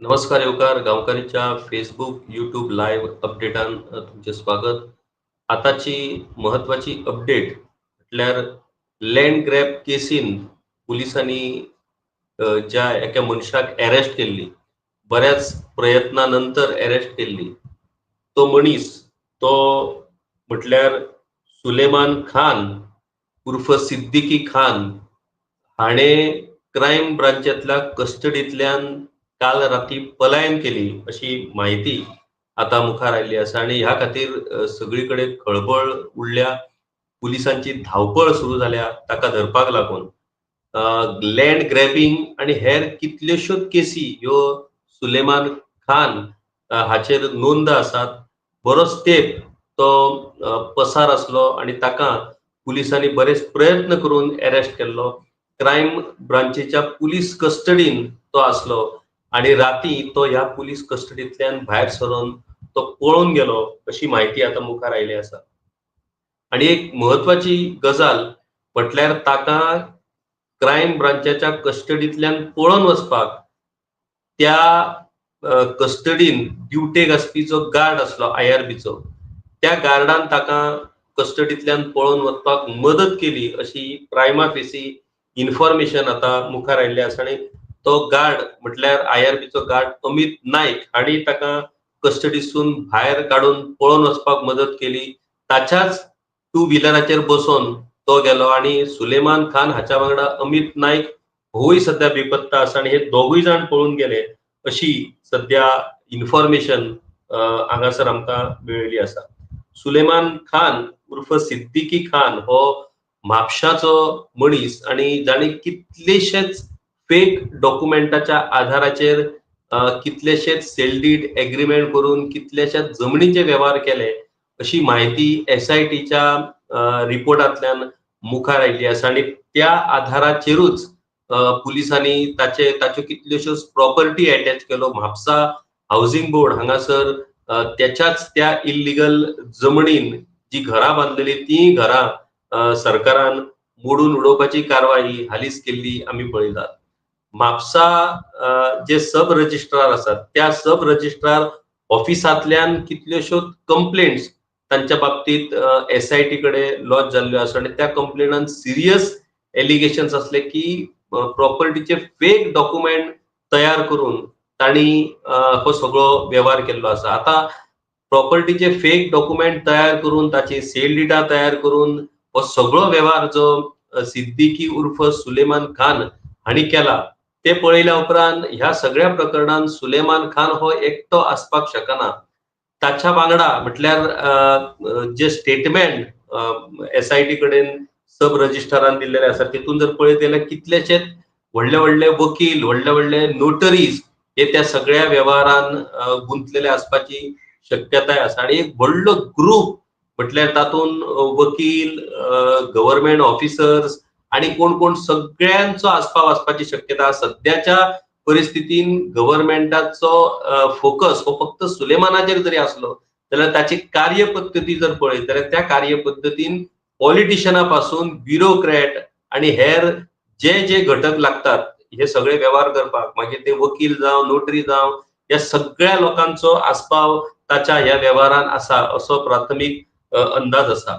नमस्कार येवकार. गांवकारीच्या फेसबुक युट्यूब लाईव्ह अपडेटान तुमचे स्वागत. आताची महत्वाची अपडेट म्हटल्यार लँड ग्रॅब केसीन पुलिसांनी ज्या एका मनशाक अरेस्ट केल्ली बऱ्याच प्रयत्नानंतर अरेस्ट केल्ली तो मनीस तो म्हटल्यार सुलेमान खान उर्फ सिद्दीकी खान हाणें क्रायम ब्रांचांतल्या कस्टडींतल्यान काल राती पलायन केली अशी माहिती आता मुखार आयल्ली आसा आणि ह्या खातीर सगळीकडे खळबळ उडल्या पुलिसांची धांवपळ सुरू जाल्या ताका धरपाक लागून. लँड ग्रॅबिंग आणि हेर कितल्योश्योच केसी ह्यो सुलेमान खान हाचेर नोंद आसात. बरोच तेंप तो पसार आसलो आणि ताका पुलिसांनी बरेच प्रयत्न करून अरेस्ट केल्लो. क्रायम ब्रांचेच्या पुलीस कस्टडीन तो आसलो. आणि राती तो ह्या पुलीस कस्टडींतल्यान भायर सरून तो पळून गेलो अशी माहिती आता मुखार आयली आसा आणि एक महत्वाची गजाल म्हटल्यार ताका क्रायम ब्रांचाच्या कस्टडींतल्यान पळोवन वचपाक त्या कस्टडीन ड्युटेक आसपी जो गार्ड आसलो बीचो त्या गार्डान ताका कस्टडींतल्यान पळोवन वचपाक मदत केली अशी प्रायमा फेसी इन्फॉर्मेशन आता मुखार आयिल्ली आसा. आणि तो गार्ड म्हटल्यार बीचो गार्ड अमित नायक हाणी ताका कस्टडीसून भायर काडून पळोवन वचपाक मदत केली. ताच्याच टू व्हिलराचेर बसोन तो गेलो आणि सुलेमान खान हाच्या वांगडा अमित नायक होय सध्या बेपत्ता आसा आणि हे दोगूय जाण पळून गेले अशी सध्या इन्फॉर्मेशन हांगासर आमकां मेळिल्ली आसा सुलेमान खान उर्फ सिद्दीकी खान हो म्हापशाचो मनीस आणि जाणे कितलेशेच फेक डॉक्युमेंटाच्या आधाराचेर कितलेशेच सेल डीड एग्रीमेंट करून कितलेशेच जमनीचे व्यवहार केले अशी माहिती एसआयटीच्या रिपोर्टांतल्यान मुखार आयिल्ली आसा आणि त्या आधाराचेरूच पुलिसांनी ताचे ताच्यो कितल्योश्योच प्रॉपर्टी अटॅच केलो. म्हापसा हाऊसिंग बोर्ड हांगासर त्याच्याच त्या इल्लीगल जमनीन जी घरां बांदलेली ती घरां अ, सरकारान मोडून उडोवपाची कारवाई हालींच केल्ली आमी पळयतात म्हापसा जे सब रजिस्ट्रार आसात त्या सब रजिस्ट्रार ऑफिसांतल्यान कितल्योश्योच कंप्लेंट्स तांच्या बाबतींत टी कडेन लॉन्च जाल्ल्यो आसा आणि त्या कंप्लेनान सिरियस एलिगेशन्स असले की प्रॉपर्टीचे फेक डॉक्युमेंट तयार करून तांणी हो सगळो व्यवहार केल्लो आसा आता प्रॉपर्टीचे फेक डॉक्युमेंट तयार करून ताची सेल डिटा तयार करून हो सगळो व्यवहार जो सिद्दीकी उर्फ सुलेमान खान हांणी केला ते पळयल्या उपरांत ह्या सगळ्या प्रकरणान सुलेमान खान हो एकटो आसपाक शकना. ताच्या वांगडा म्हटल्यार जे स्टेटमेंट जे स्टेटमेंट टी कडेन सब रजिस्ट्रारान दिलेले आसा तितून जर पळयत जाल्यार कितलेशेच व्हडले व्हडले वकील व्हडले व्हडले नोटरीज हे त्या सगळ्या वेव्हारान गुंतलेले आसपाची शक्यताय आसा. आणि एक व्हडलो ग्रुप म्हटल्यार तातूंत वकील गव्हर्मेंट ऑफिसर्स आणि कोण कोण सगळ्यांचो आस्पाव आसपाची शक्यता सध्याच्या परिस्थितीन गव्हर्नमेंटाचो फोकस हो फक्त सुलेमानाचेर जरी आसलो जाल्यार ताची कार्यपद्धती जर पळयत जाल्यार त्या कार्यपद्धतीन पॉलिटिशना पासून ब्युरोक्रॅट आणि हेर जे जे घटक लागतात हे सगळे व्यवहार करपाक मागीर ते वकील जावं नोटरी जावं या सगळ्या लोकांचो आस्पाव ताच्या ह्या व्यवहारान आसा असो प्राथमीक अंदाज आसा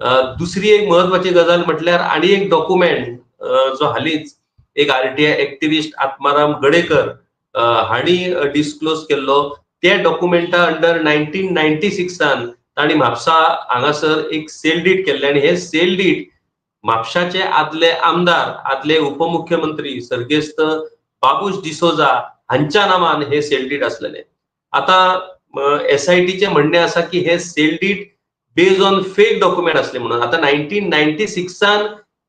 दुसरी एक महत्वाची गजाल म्हटल्यार आणि एक डॉक्युमेंट जो हालींच एक आरटीआय एक्टिविस्ट आत्माराम गडेकर हांणी डिस्क्लोज केल्लो त्या डॉक्युमेंटा अंडर नायन्टीन नायन्टी सिक्सान तांणी म्हापसा हांगासर एक सेल डीट केल्ले आणि हे सेल डीट म्हापशाचे आदले आमदार आदले उपमुख्यमंत्री सर्गेस्त बाबूश डिसोजा हांच्या नामान हे सेल डीट आसलेले. आता एसआयटीचे म्हणणे आसा की हे sale deed based on fake document असले म्हणून. आता नायन्टीन नायन्टी सिक्सान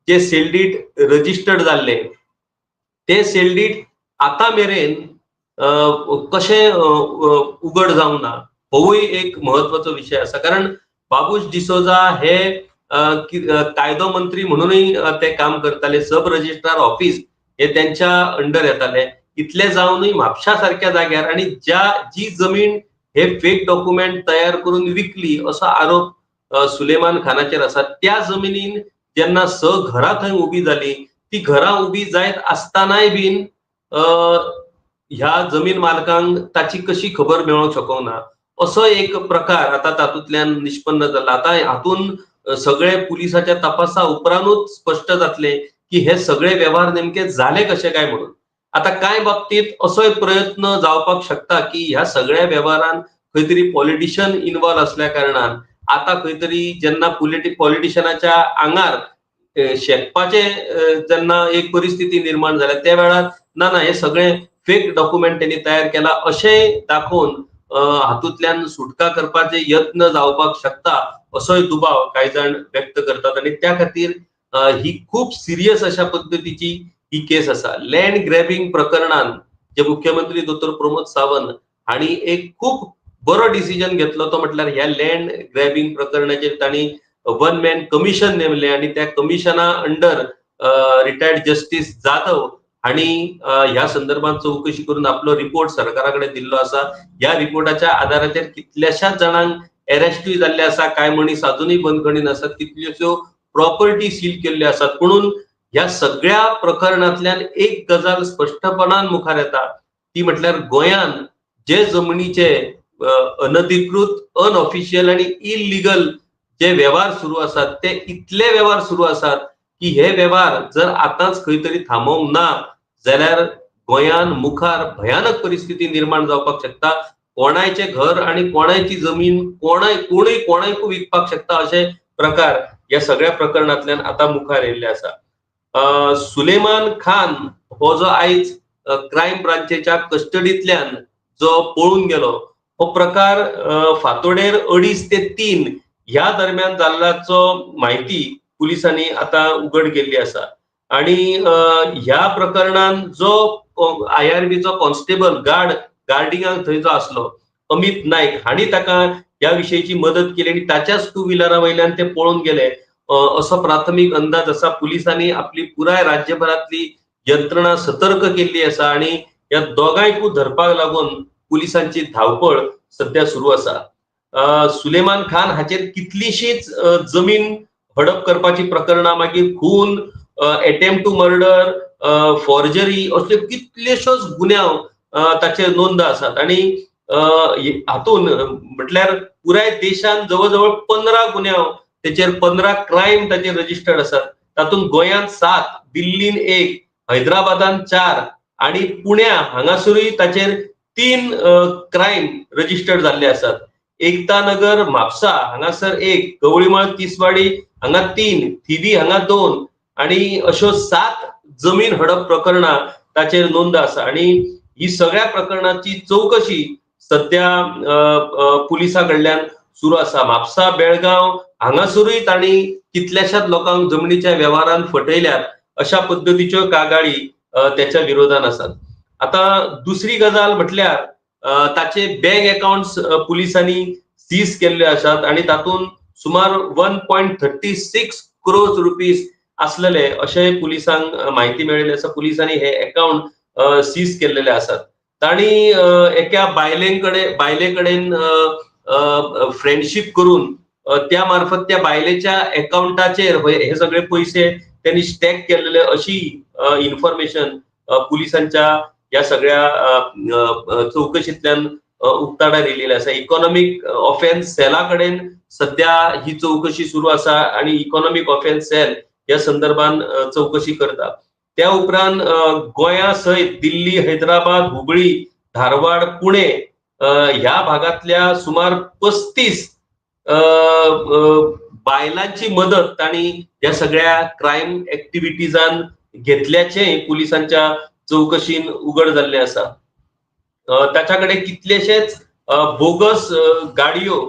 जे सेल रजिस्टर्ड जाल्ले ते सेल डीड आता मेरेन कशें उघड जावंक ना होवूय एक म्हत्वाचो विशय आसा कारण बाबूश डिसोजा हे कायदो मंत्री म्हणूनय ते काम करताले. सब रजिस्ट्रार ऑफिस हे त्यांच्या अंडर येताले. इतले जावनूय म्हापशा सारख्या जाग्यार आणि ज्या जी जमीन हे फेक डॉक्युमेंट तयार करून विकली असो आरोप सुलेमान खानाचेर आसा त्या जमिनीन जेन्ना स घरां थंय उबी जाली ती घरां उबी जायत आसतानाय बीन ह्या जमीन मालकांक ताची कशी खबर मेळोंक ना असो एक प्रकार आता तातूंतल्यान निष्पन्न जाला आता हातून सगळे पुलिसाच्या तपासा उपरांतूच स्पश्ट जातले की हे सगळे वेव्हार नेमके झाले कशे काय म्हणून? आता कांय बाबतींत असोय प्रयत्न जावपाक शकता की ह्या सगळ्या वेव्हारांत खंय तरी पॉलिटिशियन इन्वॉल्व असल्या कारणान आता खंय तरी जेन्ना पॉलिटिक पॉलिटिशनाच्या आंगार शेकपाचे जेन्ना एक परिस्थिती निर्माण जाल्या त्या वेळार ना ना हे सगळे फेक डॉक्युमेंट त्यांनी तयार केला अशेंय दाखोवन हातूंतल्यान सुटका करपाचे यत्न जावपाक शकता असोय दुबाव कांय जाण व्यक्त करतात. आणि त्या खातीर ही खूप सिरियस अशा पद्दतीची ही केस आसा लँड ग्रॅबिंग प्रकरणान जे मुख्यमंत्री दोतोर प्रमोद सावंत हांणी एक खूप बरो डिसिजन घेतलो तो म्हटल्यार ह्या लँड ग्रॅबिंग प्रकरणाचेर तांणी वन मॅन कमिशन नेमले आणि त्या कमिशना अंडर रिटायर्ड जस्टिस जाधव हांणी ह्या संदर्भात चौकशी करून आपलो रिपोर्ट सरकारा कडेन दिल्लो आसा ह्या रिपोर्टाच्या आदाराचेर कितल्याशाच जाणांक अरेस्टूय जाल्ले आसा कांय मनीस अजूनही बंदखणीन आसात कितल्योश्यो प्रॉपर्टी सील केल्ल्यो आसात पुणून ह्या सगळ्या प्रकरणांतल्यान एक गजाल स्पश्टपणान मुखार येता. ती म्हटल्यार गोंयान जे जमनीचे अनधिकृत अनऑफिशियल आणि इलिगल जे व्यवहार सुरू आसात ते इतले व्यवहार सुरू आसात की हे व्यवहार जर आतांच खंय तरी थांबोवंक ना जाल्यार गोंयान मुखार भयानक परिस्थिती निर्माण जावपाक शकता. कोणाचे घर आणि कोणायची जमीन कोणाय कोणूय कोणायकू विकपाक शकता अशे प्रकार या सगळ्या प्रकरणांतल्यान आता मुखार येयल्ले आसा. सुलेमान खान हो जो आयज क्रायम ब्रांचेच्या कस्टडींतल्यान जो पळून गेलो हो प्रकार फातोडेर फांतोडेर अडीच ते तीन ह्या दरम्यान जाल्ल्याचो म्हायती पुलिसांनी आता उघड केल्ली आसा आणि ह्या प्रकरणान जो आय आर बीचो कॉन्स्टेबल गार्ड गार्डिंगाक थंय जो आसलो अमित नायक हांणी ताका ह्या विशयीची मदत केली आणि ताच्याच टू व्हिलरा वयल्यान ते पळून गेले. असो प्राथमीक अंदाज आसा पुलिसांनी आपली पुराय राज्यभरातली यंत्रणा सतर्क केल्ली आसा आणि ह्या दोगांयकू धरपाक लागून पुलिसांची धांवपळ सध्या सुरू आसा सुलेमान खान हाचेर कितलीशीच जमीन हडप करपाची प्रकरणां मागीर खून एटेम टू मर्डर फॉर्जरी असले कितल्योश्योच गुन्यांव ताचेर नोंद आसात. आणि हातून म्हटल्यार पुराय देशान जवळ जवळ पंदरा गुन्यांव तेचेर पंदरा क्रायम ताचेर रजिस्टर्ड आसात. तातूंत गोंयांत सात दिल्लीन एक हैदराबादान चार आणि पुण्या हांगासरूय ताचेर तीन क्रायम रजिस्टर्ड जाल्ले आसात एकता नगर म्हापसा हांगासर एक गवळीमाळ तिसवाडी हांगा तीन थिवी हांगा दोन आणि अश्यो सात जमीन हडप प्रकरणां ताचेर नोंद आसा आणि ही सगळ्या प्रकरणाची चौकशी सध्या पुलिसा कडल्यान सुरू आसा म्हापसा बेळगांव हांगासरूय तांणी कितल्याशाच लोकांक जमनीच्या वेव्हारांत फटयल्यात अशा पद्दतीच्यो कागाळी त्याच्या विरोधात आसात आता दुसरी गजाल म्हटल्यार ताचे बँक अकाउंट्स पुलिसांनी सीज केल्ले आसात आणि तातूंत सुमार one point thirty six crores rupees आसलेले अशें पुलिसांक म्हायती मेळिल्ली आसा पुलिसांनी हे अकाउंट सीज केल्लेले आसात तांणी एका बायलें कडेन बायले कडेन फ्रेंडशीप करून त्या मार्फत त्या बायलेच्या अकाउंटाचेर हे सगळे पयशे त्यांनी स्टॅक केलेले अशी इन्फॉर्मेशन पुलिसांच्या या सगळ्या अ, अ, चौकशींतल्यान अ, उक्ताडार आसा इकॉनॉमिक ऑफेन्स सेला कडेन सध्या ही चौकशी सुरू आसा आणि इकॉनॉमिक ऑफेन्स सेल ह्या संदर्भान चौकशी करता त्या उपरांत गोंया सयत दिल्ली हैदराबाद हुबळी धारवाड पुणे ह्या भागातल्या सुमार पस्तीस अ, बायलांची मदत तांणी ह्या सगळ्या क्रायम ऍक्टिव्हिटीजान घेतल्याचे पुलिसांच्या चौकशीन उघड जाल्ले आसा ताच्या कडेन कितलेशेच बोगस गाडयो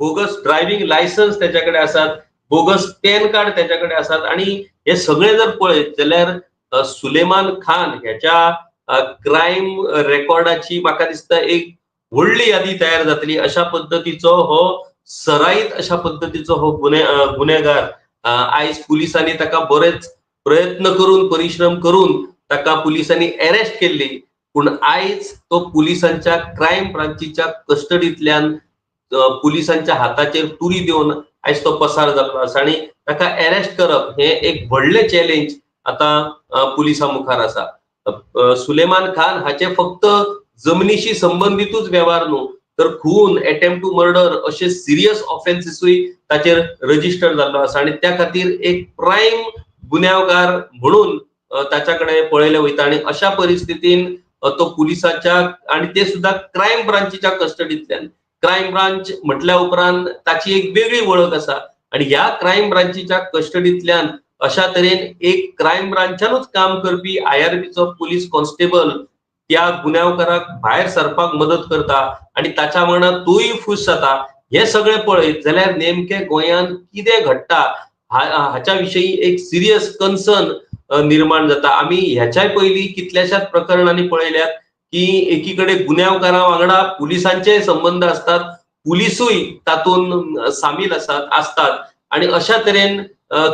बोगस ड्रायव्हिंग लायसन्स त्याच्या कडेन आसात बोगस पॅन कार्ड त्याच्या कडेन आसात आणि हे सगळे जर पळयत जाल्यार सुलेमान खान ह्याच्या क्रायम रेकॉर्डाची म्हाका दिसता एक व्हडली यादी तयार जातली. अशा पद्दतीचो हो सराईत अशा पद्दतीचो हो गुन्हे गुन्हेगार आयज पुलिसांनी ताका बरेच प्रयत्न करून परिश्रम करून ताका पुलिसांनी अरेस्ट केल्ली पूण आयज तो पुलिसांच्या क्रायम ब्रांचीच्या कस्टडींतल्यान पोलिसांच्या पुलिसांच्या हाताचेर तुरी दिवन आयज तो पसार जाल्लो आसा आणि ताका अरेस्ट करप हे एक व्हडले चॅलेंज आता अ, पुलिसां मुखार आसा सुलेमान खान हाचे फक्त जमनीशी संबंधितूच व्यवहार न्हू तर खून अटेम्प्ट टू मर्डर असे सिरियस ऑफेन्सीसूय ताचेर रजिस्टर जाल्लो आसा. आणि त्या खातीर एक प्रायम गुन्यांवकार म्हणून त्याच्याकडे ताच्या कडेन पळयले वयता आणि अशा परिस्थितीन तो पुलिसाच्या आणि ते सुद्धा क्रायम ब्रांचीच्या कस्टडींतल्यान क्रायम ब्रांच म्हटल्या उपरांत ताची एक वेगळी वळख आसा आणि ह्या क्रायम ब्रांचीच्या कस्टडींतल्यान अशा तरेन एक क्रायम ब्रांचानूच काम करपी आयआरबीचो पुलीस कॉन्स्टेबल त्या गुन्यांवकाराक भायर सरपाक मदत करता. आणि ताच्या वांगडा तोय खूश जाता. हे सगळें पळयत जाल्यार नेमके गोंयांत कितें घडटा? हा- हाच्या विशयी एक सिरियस कन्सर्न निर्माण जाता. आमी ह्याच्याय पयलीं कितल्याशाच प्रकरणांनी पळयल्यात की एकीकडे गुन्यांवकारां वांगडा पुलिसांचे संबंध असतात. पुलिसूय तातूंत सामील असतात असतात. आणि अशा तरेन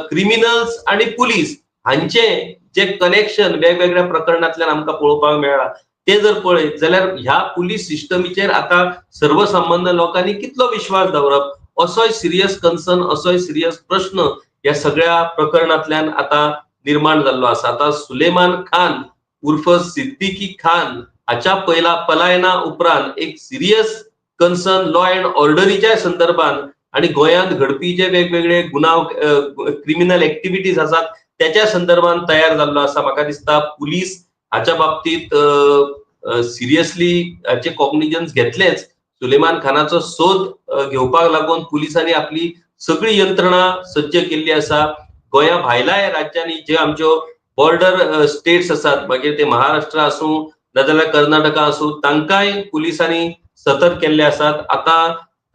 क्रिमिनल्स आणि पुलीस हांचे जे कनेक्शन वेगवेगळ्या प्रकरणांतल्यान आमकां पळोवपाक मेळ्ळा ते जर पळयत जाल्यार ह्या पुलीस सिस्टमीचेर आता सर्वसामान्य लोकांनी कितलो विश्वास दवरप? असोय सिरियस कन्सर्न असोय सिरियस प्रश्न या सगळ्या प्रकरणांतल्यान आता निर्माण जाल्लो आसा आता सुलेमान खान उर्फ सिद्दीकी खान हाच्या पयला पलायना उपरांत एक सिरियस कन्सर्न लॉ अँड ऑर्डरीच्या संदर्भात आणि गोंयांत घडपी जे वेगवेगळे गुन्हाव क्रिमिनल ऍक्टिव्हिटीज आसात त्याच्या संदर्भात तयार जाल्लो आसा म्हाका दिसता. पुलीस हाच्या बाबतीत सिरियसली हाचे कॉग्निजन्स घेतलेच. सुलेमान खानाचो सोद घेवपाक लागून पुलिसांनी आपली सगळी यंत्रणा सज्ज केल्ली आसा. गोंया भायल्याय राज्यांनी जे आमच्यो बॉर्डर स्टेट्स आसात मागीर ते महाराष्ट्र आसूं नाजाल्यार कर्नाटका आसूं तांकांय पुलिसांनी सतर्क केल्ले आसात. आता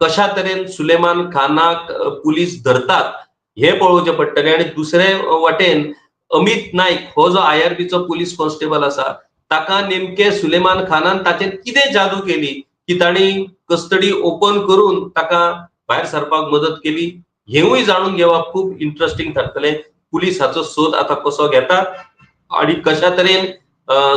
कशा तरेन सुलेमान खानाक पुलीस धरतात हे पळोवचें पडटलें. आणि दुसरे वाटेन अमित नायक हो जो आय आर बीचो पुलीस कॉन्स्टेबल आसा ताका नेमके सुलेमान खानान ताचेर कितें जादू केली की ताणी कस्टडी ओपन करून ताका भायर सरपाक मदत केली? हेवूय जाणून घेवप खूब इंटरेस्टिंग थारतलें पुलीस हाचो सोद आता कसो घेतात आणि कशा तरेन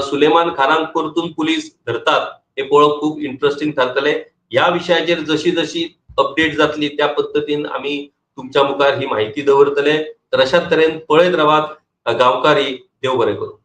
सुलेमान खानाक परतून पुलीस धरतात हे पळोवप खूब इंटरेस्टिंग थारतलें ह्या विशयाचेर जशी जशी अपडेट जातली त्या पद्दतीन आमी तुमच्या मुखार ही माहिती दवरतले. तर अशाच तरेन पळयत रावात अ, गांवकारी देव बरें करूं